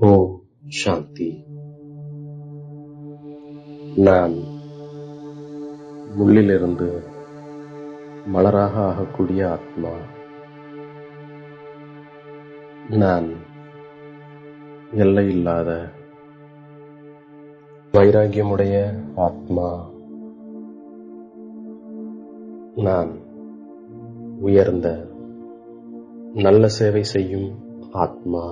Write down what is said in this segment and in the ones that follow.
ஓம் சாந்தி. நான் முள்ளிலிருந்து மலராக ஆகக்கூடிய ஆத்மா. நான் எல்லையில்லாத வைராகியமுடைய ஆத்மா. நான் உயர்ந்த நல்ல சேவை செய்யும் ஆத்மா.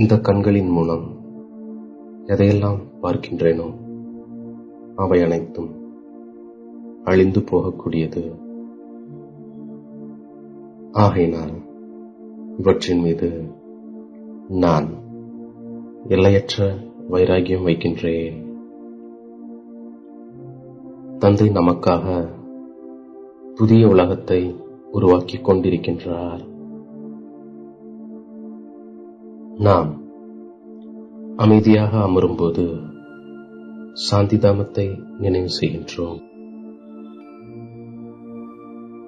இந்த கண்களின் மூலம் எதையெல்லாம் பார்க்கின்றேனோ அவை அனைத்தும் அழிந்து போகக்கூடியது. ஆகையினால் இவற்றின் மீது நான் எல்லையற்ற வைராகியம் வைக்கின்றேன். தந்தை நமக்காக புதிய உலகத்தை உருவாக்கிக் கொண்டிருக்கின்றார். நாம் அமைதியாக அமரும்போது சாந்திதாமத்தை நினைவு செய்கின்றோம்.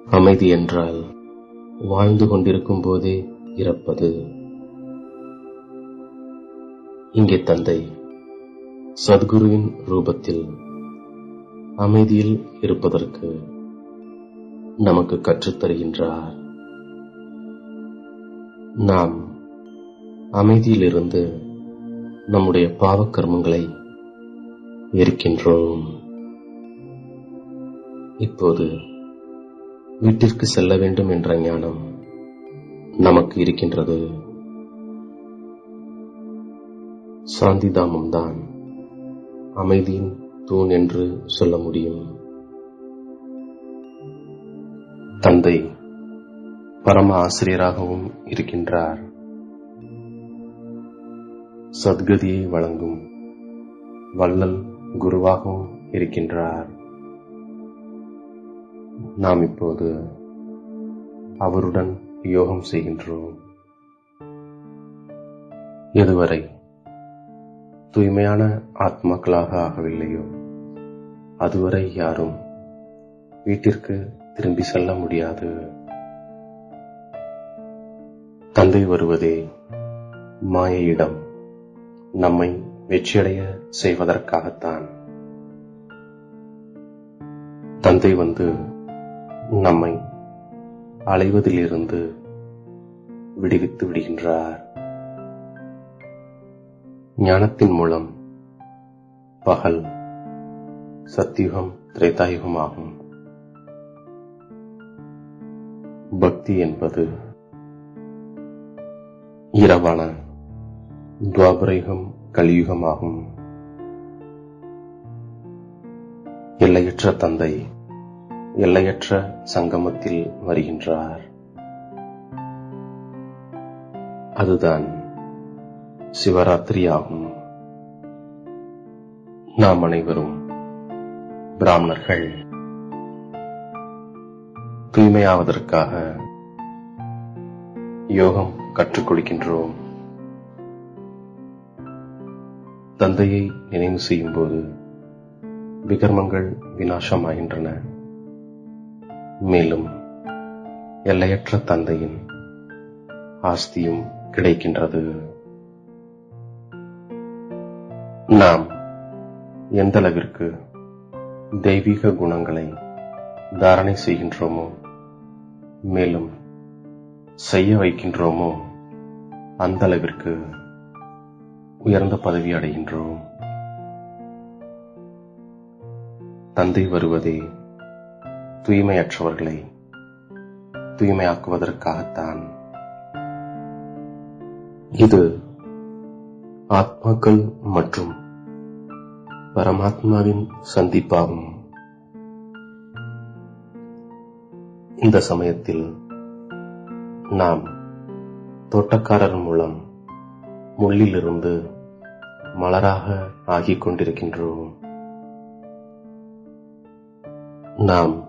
அமைதி என்றால் வாழ்ந்து கொண்டிருக்கும் போதே இறப்பது. இங்கே தந்தை சத்குருவின் ரூபத்தில் அமைதியில் இருப்பதற்கு நமக்கு கற்றுத்தருகின்றார். நாம் அமைதியிலிருந்து நம்முடைய பாவக்கர்மங்களை இருக்கின்றோம் எரிக்கின்றோம் இப்போது வீட்டிற்கு செல்ல வேண்டும் என்ற ஞானம் நமக்கு இருக்கின்றது. சாந்திதாமம் தான் அமைதியின் தூண் என்று சொல்ல முடியும். தந்தை பரம ஆசிரியராகவும் இருக்கின்றார். சத்கதியை வழங்கும் வள்ளல் குருவாகவும் இருக்கின்றார். நாம் இப்போது அவருடன் யோகம் செய்கின்றோம். எதுவரை? தூய்மையான ஆத்மாக்களாக ஆகவில்லையோ? அதுவரை யாரும் வீட்டிற்கு திரும்பி செல்ல முடியாது. தந்தை வருவதே மாயையிடம். நம்மை வெற்றியடைய செய்வதற்காகத்தான். தந்தை வந்து நம்மை அலைவதிலிருந்து விடுவித்து விடுகின்றார். ஞானத்தின் மூலம் பகல் சத்தியுகம் திரேதாயுகம் ஆகும் பக்தி என்பது இரவான துவாபரயுகம் கலியுகமாகும். எல்லையற்ற தந்தை எல்லையற்ற சங்கமத்தில் வருகின்றார். அதுதான் சிவராத்திரி ஆகும் நாம் அனைவரும் பிராமணர்கள். தூய்மையாவதற்காக யோகம் கற்றுக் கொடுக்கின்றோம். தந்தையை நினைவு செய்யும் போது விகர்மங்கள் வினாசமாகின்றன மேலும் எல்லையற்ற தந்தையின் ஆஸ்தியும் கிடைக்கின்றது. நாம் எந்த அளவிற்கு தெய்வீக குணங்களை தாரணை செய்கின்றோமோ மேலும் செய்ய வைக்கின்றோமோ அந்த அளவிற்கு உயர்ந்த பதவி அடைகின்றோம். தந்தை வருவதே தூய்மையற்றவர்களை தூய்மையாக்குவதற்காகத்தான். இது ஆத்மாக்கள் மற்றும் பரமாத்மாவின் சந்திப்பாகும். இந்த சமயத்தில் நாம் தோட்டக்காரர் மூலம் முள்ளிலிருந்து மலராக ஆகிக் கொண்டிருக்கின்றோம். நாம்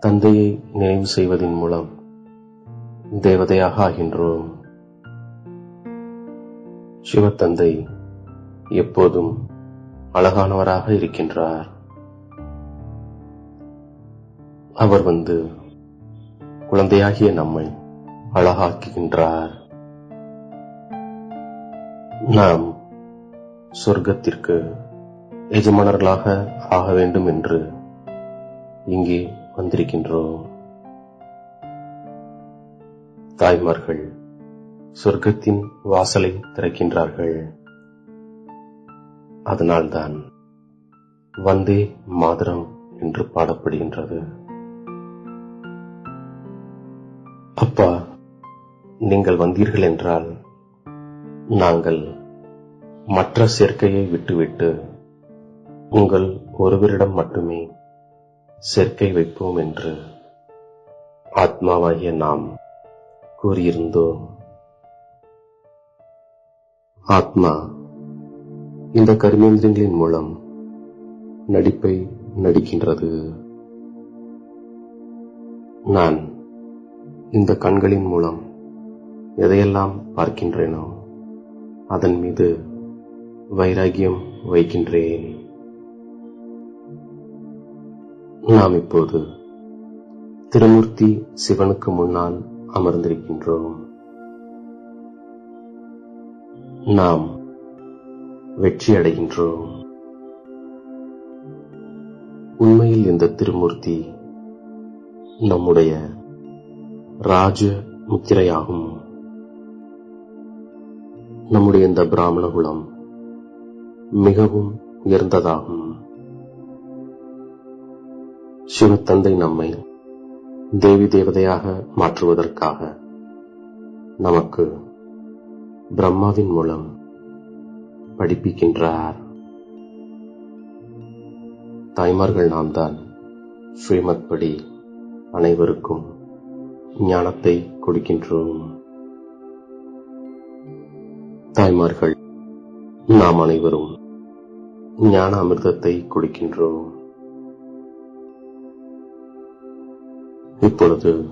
தந்தையை நினைவு செய்வதன் மூலம் தேவதையாக ஆகின்றோம். சிவத்தந்தை எப்போதும் அழகானவராக இருக்கின்றார். அவர் வந்து குழந்தையாகிய நம்மை அழகாக்குகின்றார். நாம் சொர்க்கத்திற்கு எஜமானர்களாக ஆக வேண்டும் என்று இங்கே வந்திருக்கின்றோம். தாய்மார்கள் சொர்க்கத்தின் வாசலை திறக்கின்றார்கள். அதனால்தான் வந்தே மாதரம் என்று பாடப்படுகின்றது. அப்பா நீங்கள் வந்தீர்கள் என்றால் நாங்கள் மற்ற சேர்க்கையை விட்டுவிட்டு உங்கள் ஒருவரிடம் மட்டுமே சேர்க்கை வைப்போம் என்று ஆத்மாவாகிய நாம் கூறியிருந்தோம். ஆத்மா இந்த கர்மேந்திரங்களின் மூலம் நடிப்பை நடிக்கின்றது. நான் இந்த கண்களின் மூலம் எதையெல்லாம் பார்க்கின்றேனோ அதன் மீது வைராகியம் வைக்கின்றேன். நாம் இப்போது திருமூர்த்தி சிவனுக்கு முன்னால் அமர்ந்திருக்கின்றோம். நாம் வெற்றி அடைகின்றோம். உண்மையில் இந்த திருமூர்த்தி நம்முடைய ராஜ முத்திரையாகும். நம்முடைய இந்த பிராமண குலம் மிகவும் உயர்ந்ததாகும். சிவத்தந்தை நம்மை தேவி தேவதையாக மாற்றுவதற்காக நமக்கு பிரம்மாவின் மூலம் படிப்பிக்கின்றார். தாய்மார்கள் நாம் தான் ஸ்ரீமத் படி அனைவருக்கும் ஞானத்தை கொடுக்கின்றோம். தாய்மார்கள் நாம் அனைவரும் ஞான அமிர்தத்தை குடிக்கின்றோம். இப்பொழுது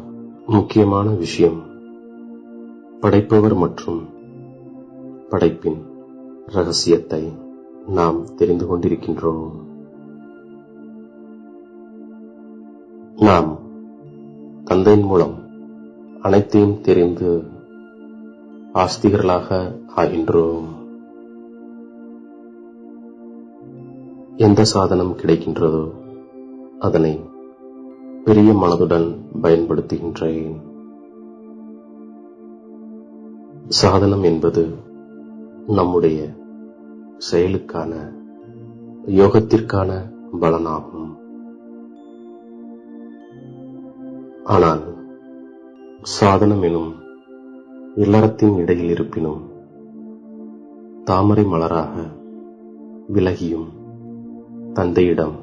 முக்கியமான விஷயம் படைப்பவர் மற்றும் படைப்பின் ரகசியத்தை நாம் தெரிந்து கொண்டிருக்கின்றோம். நாம் தந்தையின் மூலம் அனைத்தையும் தெரிந்து ஆஸ்திகர்களாக ஆகின்றோம். எந்த சாதனம் கிடைக்கின்றதோ அதனை பெரிய மனதுடன் பயன்படுத்துகின்றேன். சாதனம் என்பது நம்முடைய செயலுக்கான யோகத்திற்கான பலனாகும். ஆனால் சாதனம் எனும் இல்லறத்தின் இடையில் இருப்பினும் தாமரை மலராக விலகியும் தந்தையிடம்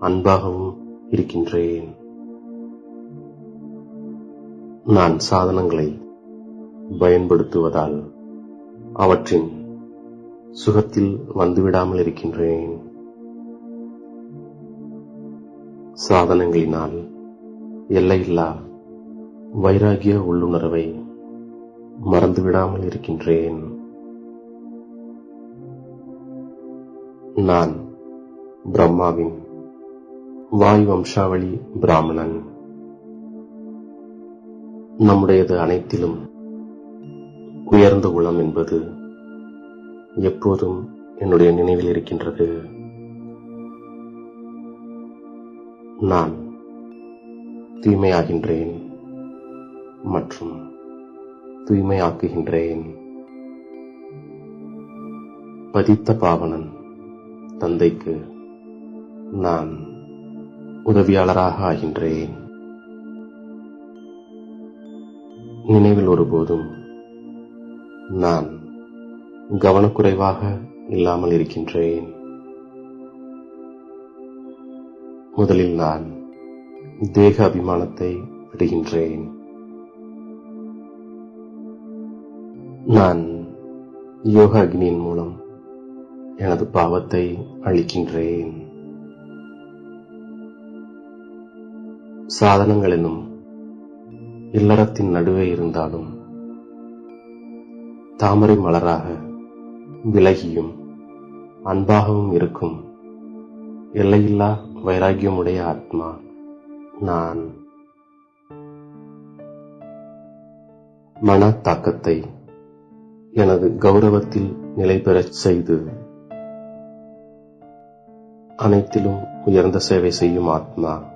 அன்பாகவும் இருக்கின்றேன். நான் சாதனங்களை பயன்படுத்துவதால் அவற்றின் சுகத்தில் வந்துவிடாமல் இருக்கின்றேன். சாதனங்களினால் எல்லையில்லா வைராகிய உள்ளுணர்வை மறந்துவிடாமல் இருக்கின்றேன். நான் பிரம்மாவின் வாயு வம்சாவளி பிராமணன் நம்முடையது அனைத்திலும் உயர்ந்த குலம் என்பது எப்போதும் என்னுடைய நினைவில் இருக்கின்றது நான் தூய்மையாகின்றேன் மற்றும் தூய்மையாக்குகின்றேன் பதித்த பாவனன் தந்தைக்கு நான் உதவியாளராக ஆகின்றேன். நினைவில் ஒருபோதும் நான் கவனக்குறைவாக இல்லாமல் இருக்கின்றேன். முதலில் நான் தேக அபிமானத்தை விடுகின்றேன். நான் யோக அக்னியின் மூலம் எனது பாவத்தை அழிக்கின்றேன். சாதனங்கள் இல்லறத்தின் நடுவே இருந்தாலும் தாமரை மலராக விலகியும் அன்பாகவும் இருக்கும் எல்லையில்லா வைராகியமுடைய ஆத்மா நான். மன தாக்கத்தை எனது கௌரவத்தில் நிலை பெறச் செய்து அனைத்திலும் உயர்ந்த சேவை செய்யும் ஆத்மா